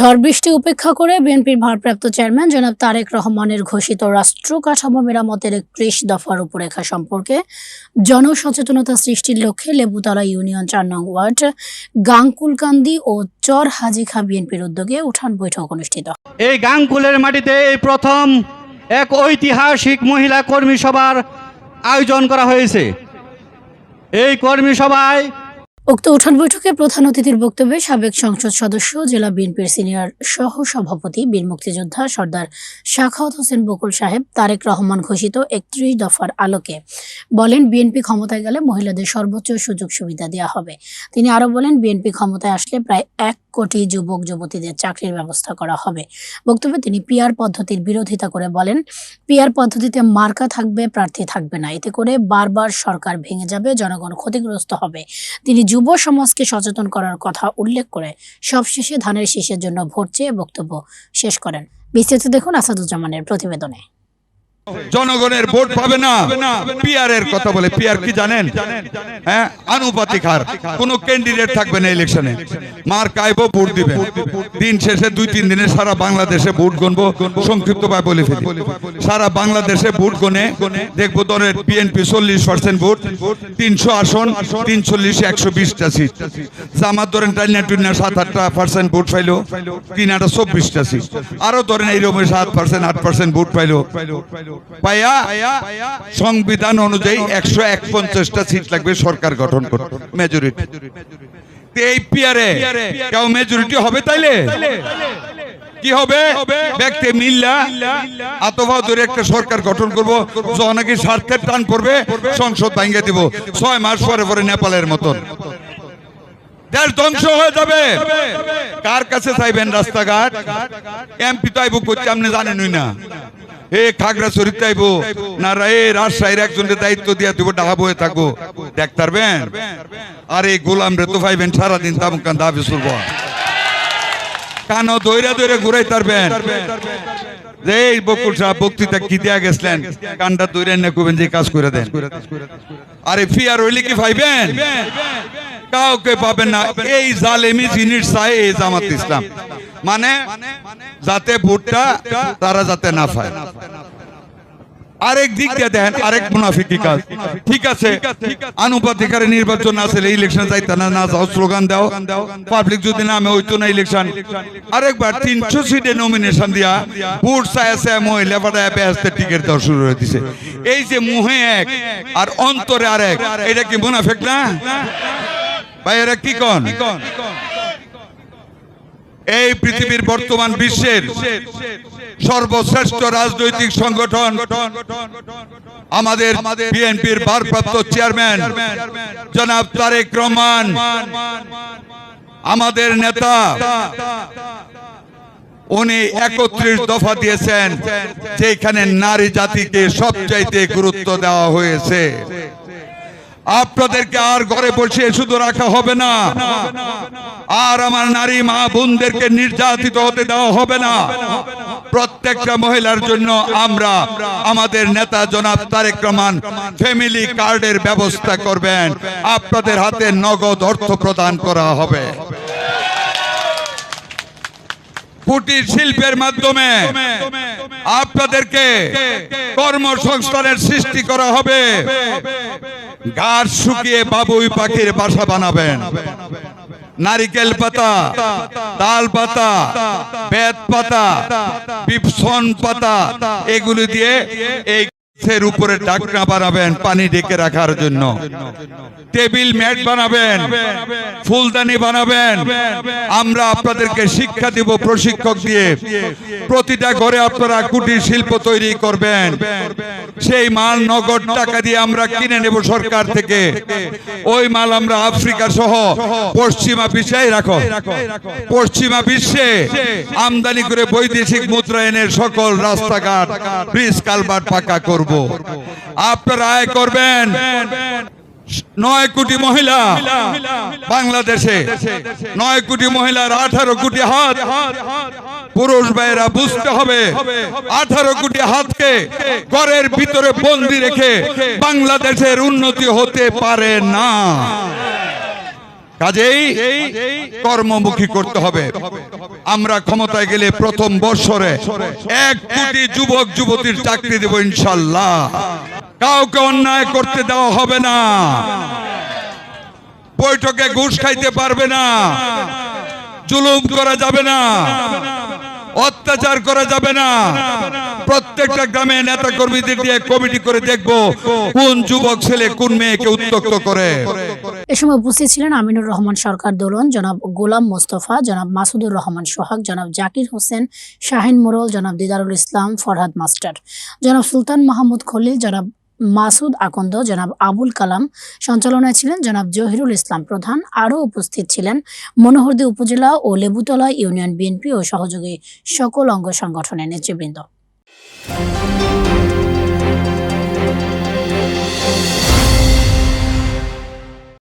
ঝড় বৃষ্টি উপেক্ষা করে বিএনপির ভারপ্রাপ্ত চেয়ারম্যান জনাব তারেক রহমানের ঘোষিত রাষ্ট্র কাঠামো মেরামতের একত্রিশ দফা রূপরেখা সম্পর্কে জনসচেতনতা সৃষ্টির লক্ষ্যে লেবুতলা ইউনিয়ন চার নং ওয়ার্ড গাংকুলকান্দি ও চর হাজিখা বিএনপির উদ্যোগে উঠান বৈঠক অনুষ্ঠিত। এই গাংকুলের মাটিতে এই প্রথম এক ঐতিহাসিক মহিলা কর্মী সভার আয়োজন করা হয়েছে। এই কর্মী সভায় উক্ত উঠান বৈঠকে প্রধান অতিথির বক্তব্যে সাবেক সংসদ সদস্য, জেলা বিএনপির সিনিয়র সহ সভাপতি বীর মুক্তিযোদ্ধা সর্দার শাখাওয়াত হোসেন বকুল সাহেব, তারেক রহমান ঘোষিত একত্রিশ দফার আলোকে। বলেন, বিএনপি ক্ষমতায় গেলে মহিলাদের সর্বোচ্চ সুযোগ সুবিধা দেওয়া হবে। তিনি আরও বলেন, বিএনপি ক্ষমতায় আসলে প্রায় এক কোটি যুবক, যুবতীদের চাকরির ব্যবস্থা করা হবে। বক্তব্যে তিনি পিআর পদ্ধতির বিরোধিতা করে বলেন, পিআর পদ্ধতিতে মার্কা থাকবে, প্রার্থী থাকবে না। এতে করে বারবার সরকার ভেঙে যাবে, জনগণ ক্ষতিগ্রস্ত হবে। তিনি যুব সমাজকে সচেতন করার কথা উল্লেখ করে সবশেষে ধানের শীষের জন্য ভোট চেয়ে বক্তব্য শেষ করেন। বিস্তারিত দেখুন আসাদুজ্জামানের প্রতিবেদনে। জনগণের ভোট পাবে না। পিআর এর কথা বলে। পিআর কি জানেন? হ্যাঁ? আনুপাতিক হার। কোন ক্যান্ডিডেট থাকবে না ইলেকশনে মার কাইবো ভোট দিবে। দিন শেষে দুই তিন দিনে সারা বাংলাদেশে ভোট গণবো। সংক্ষিপ্ত ভাবে বলে ফেলি। সারা বাংলাদেশে ভোট গনে দেখব দলের বিএনপি চল্লিশ পার্সেন্ট ভোট। তিনশো আসন তিন চল্লিশ একশো বিশটা সিট জামাত ধরেন টাইনা টুইনা সাত আটটা পার্সেন্ট ভোট পাইলো। তিন আটা চব্বিশটা সিট আরও ধরেন এইরকম সাত পার্সেন্ট আট পার্সেন্ট ভোট পাইলো। পাইয়া সংবিধান অনুযায়ী একশো এক পঞ্চাশটা সিট লাগবে সরকার গঠন করতে মেজরিটি কেউ মেজরিটি হবে তাইলে? কি হবে? ব্যক্তি মিল্লা আতভা ধরে একটা সরকার গঠন করব জনগণের স্বার্থের টান পড়বে, সংসদ ভাঙ্গে দিব, ছয় মাস পরে পরে নেপালের মতন। দেশ ধ্বংস হয়ে যাবে। কার কাছে চাইবেন রাস্তাঘাট? এমপি তো আইব করছে আপনি জানেনই না। এ খাগড়াছড়ি চাইব না এ রাজশাহীর একজনের দায়িত্ব দিয়া তুমি ডাহা বয়ে থাকব। দেখ পারবেন আর গোলাম রে তো পাইবেন সারাদিন তামুকান দাবি শুরব কানো দৈরা দৈরে ঘুরাই পারবেন যে এই বকুল সাহেব বক্তৃতা কি দিয়া গেছিলেন? কানটা দৈরে না কবেন যে কাজ করে দেন। আরে ফিয়ার হইলে কি পাইবেন কাউকে পাবেন না। এই জালেমি জিনিস চাই এই জামাত ইসলাম। মানে যাতে ভোটটা তারা যাতে না পায়। আরেক দিক দিয়ে দেখেন, আরেক মুনাফিকি কাজ। ঠিক আছে? আনুপাতিকারে নির্বাচন আসলে ইলেকশন যাইতে না না যাও স্লোগান দাও। পাবলিক যদি নামে, হইতো না ইলেকশন আরেকবার তিনশো সিটে নমিনেশন দিয়া ভোট আছে মহিলা পাড়া অ্যাপে আসতে টিকিট দেওয়া শুরু হয়ে দিছে। এই যে মুহে এক আর অন্তরে আরেক, এটা কি মুনাফিক না? ভাই, এরা কি কন? এই পৃথিবীর বর্তমান বিশ্বের সর্বশ্রেষ্ঠ রাজনৈতিক সংগঠন আমাদের বিএনপির ভারপ্রাপ্ত চেয়ারম্যান জনাব তারেক রহমান। আমাদের নেতা, উনি একত্রিশ দফা দিয়েছেন, যেখানে নারী জাতিকে সবচাইতে গুরুত্ব দেওয়া হয়েছে। আপনাদেরকে আর ঘরে বসে শুধু রাখা হবে না। আর আমার নারী মা বোনদেরকে নির্যাতিত হতে দেওয়া হবে না। প্রত্যেকটা মহিলার জন্য আমরা আমাদের নেতা জনাব তারেক রহমান ফ্যামিলি কার্ডের ব্যবস্থা করবেন। আপনাদের হাতে নগদ অর্থ প্রদান করা হবে। কুটির শিল্পের মাধ্যমে আপনাদেরকে কর্মসংস্থানের সৃষ্টি করা হবে। গাছ শুকিয়ে বাবুই পাখির বাসা বানাবেন। নারিকেল পাতা, তাল পাতা, বেত পাতা পিপসন পাতা, এগুলি দিয়ে এই গাছের উপরে ডাকনা বানাবেন পানি ডেকে রাখার জন্য। টেবিল ম্যাট বানাবেন, ফুলদানি বানাবেন। আমরা আপনাদেরকে শিক্ষা দিব প্রশিক্ষক দিয়ে। প্রতিটা ঘরে আপনারা কুটির শিল্প তৈরি করবেন। সেই মাল নগদ টাকা দিয়ে আমরা কিনে নেব সরকার থেকে। ওই মাল আমরা আফ্রিকা সহ পশ্চিমা বিশ্বে রাখো। পশ্চিমা বিশ্বে আমদানি করে বৈদেশিক মুদ্রায়নের সকল রাস্তাঘাট, ব্রিজ কালবার পাকা করব। আপনারা আয় করবেন। নয় কোটি মহিলা বাংলাদেশে, নয় কোটি মহিলার আঠারো কোটি হাত পুরুষ ভাইয়েরা বুঝতে হবে। আঠারো কোটি হাতকে ঘরের ভিতরে বন্দি রেখে বাংলাদেশের উন্নতি হতে পারে না। কাজেই কর্মমুখী করতে হবে। আমরা ক্ষমতায় গেলে প্রথম বছরে এক কোটি যুবক, যুবতীর চাকরি দেব ইনশাল্লাহ কাউকে অন্যায় করতে দেওয়া হবে না। বৈঠকে ঘুষ খাইতে পারবে না। জুলুম করা যাবে না। অত্যাচার করা যাবে না। প্রত্যেকটা গ্রামে নেতা কর্মীদের দিয়ে কমিটি করে দেখব কোন যুবক ছেলে কোন মেয়েকে উত্তক্ত করে। এ সময় উপস্থিত ছিলেন আমিনুর রহমান সরকার দোলন, জনাব গোলাম মোস্তফা, জনাব মাসুদুর রহমান সোহাগ, জনাব জাকির হোসেন, শাহিন মোরল, জনাব দিদারুল ইসলাম, ফরহাদ মাস্টার, জনাব সুলতান মাহমুদ খলিল, জনাব মাসুদ আকন্দ, জনাব আবুল কালাম সঞ্চালনায় ছিলেন, জনাব জহিরুল ইসলাম প্রধান, আরও উপস্থিত ছিলেন মনোহরদী উপজেলা ও লেবুতলা ইউনিয়ন বিএনপি ও সহযোগী সকল অঙ্গ সংগঠনের নেতৃবৃন্দ। Thank you.